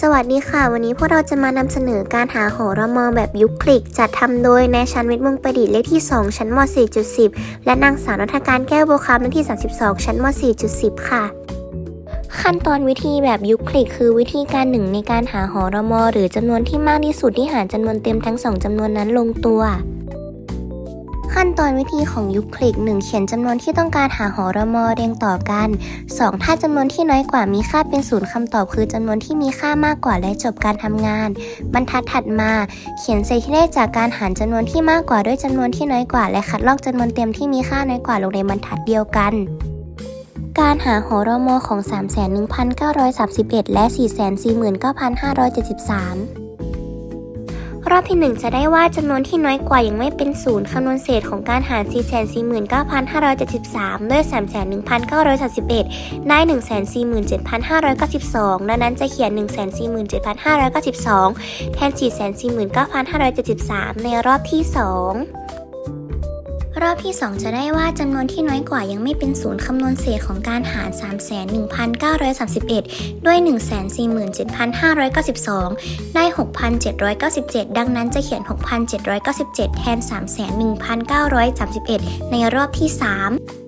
สวัสดีค่ะ วันนี้พวกเราจะมานำเสนอการหาหอระมอแบบยุคคลิก จัดทำโดยนายชันวิทย์วงประดิษฐ์เลขที่ 2 ชั้นม .4.10 และนางสาวนัฐการแก้วโบัวคำเลขที่ 32 ชั้นม .4.10 ค่ะขั้นตอนวิธีแบบยุคคลิกคือวิธีการหนึ่งในการหาหอระมอหรือจำนวนที่มากที่สุดที่หารจำนวนเต็มทั้งสองจำนวนนั้นลงตัว ขั้นตอนวิธีของยุคคลิก 1 เขียนจำนวนที่ต้องการหาหอรมอเรียงต่อกัน 2 ถ้าจำนวนที่น้อยกว่ามีค่าเป็นศูนย์คำตอบคือจำนวนที่มีค่ามากกว่าและจบการทำงาน บรรทัดถัดมา เขียนเศษที่ได้จากการหารจำนวนที่มากกว่าด้วยจำนวนที่น้อยกว่า และคัดลอกจำนวนเต็มที่มีค่าน้อยกว่าลงในบรรทัดเดียวกันการหาหอรมอของ 3,1931 และ 449,573 รอบที่ 1 จะได้ว่าจำนวนที่น้อยกว่ายังไม่เป็นศูนย์คำนวณเศษของการหาร 449,573 ด้วย 3,1931ได้ 147,592 ดังนั้นจะเขียน 147,592 แทน 449,573 ในรอบที่ 2 รอบที่ 2 จะได้ว่าจำนวนที่น้อยกว่ายังไม่เป็นศูนย์คำนวณเศษของการหาร 3,1931 ด้วย 147,592 ได้ 6,797 ดังนั้นจะเขียน 6,797 แทน 3,1931 ในรอบที่ 3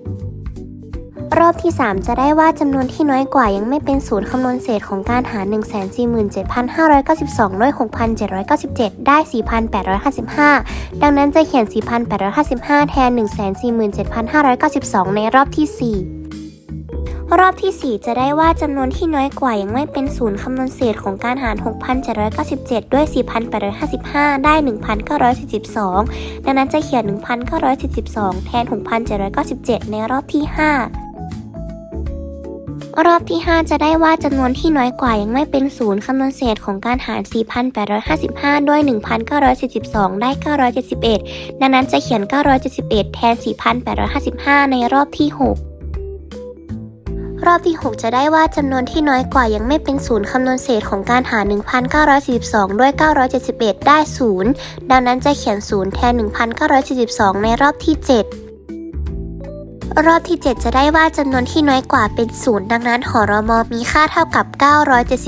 รอบที่ 3 จะได้ว่าจำนวนที่น้อยกว่ายังไม่เป็นศูนย์คำนวณเศษของการหาร 147,592 ด้วย 6,797 ได้ 4,855 ดังนั้นจะเขียน 4,855 แทน 147,592 ในรอบที่ 4รอบที่ 4 จะได้ว่าจำนวนที่น้อยกว่ายังไม่เป็นศูนย์คำนวณเศษของการหาร 6,797 ด้วย 4,855 ได้ 1,942 ดังนั้นจะเขียน 1,942 แทน 6,797 ในรอบที่ 5 รอบที่ 5 จะได้ว่าจำนวนที่น้อยกว่ายังไม่เป็นศูนย์คำนวณเศษของการหาร 4,855 ด้วย 1,942ได้ 971 ดังนั้นจะเขียน 971 แทน 4,855 ในรอบที่ 6รอบที่ 6 จะได้ว่าจำนวนที่น้อยกว่ายังไม่เป็นศูนย์คำนวณเศษของการหา 1,942 ด้วย 971 ได้ 0 ดังนั้นจะเขียน0แทน 1,942 ในรอบที่ 7 รอบที่ 7 จะได้ว่าจำนวนที่น้อยกว่าเป็น0ดังนั้นหอรมอมีค่าเท่ากับ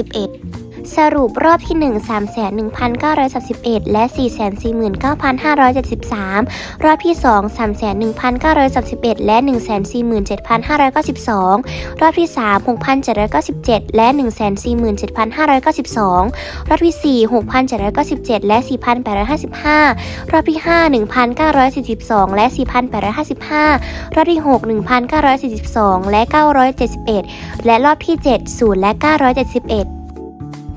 971 สรุปรอบที่ 1 3,1931 และ 449,573 รอบที่ 2 3,1931 และ 147,592 รอบที่ 3 6,797 และ 147,592 รอบที่ 4 6,797 และ 4,855 รอบที่ 5 1,942 และ 4,855 รอบที่ 6 1,942 และ 971 และรอบที่ 7 0 และ 971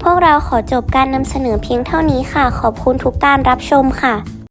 พวกเราขอจบการนำเสนอเพียงเท่านี้ค่ะ ขอบคุณทุกการรับชมค่ะ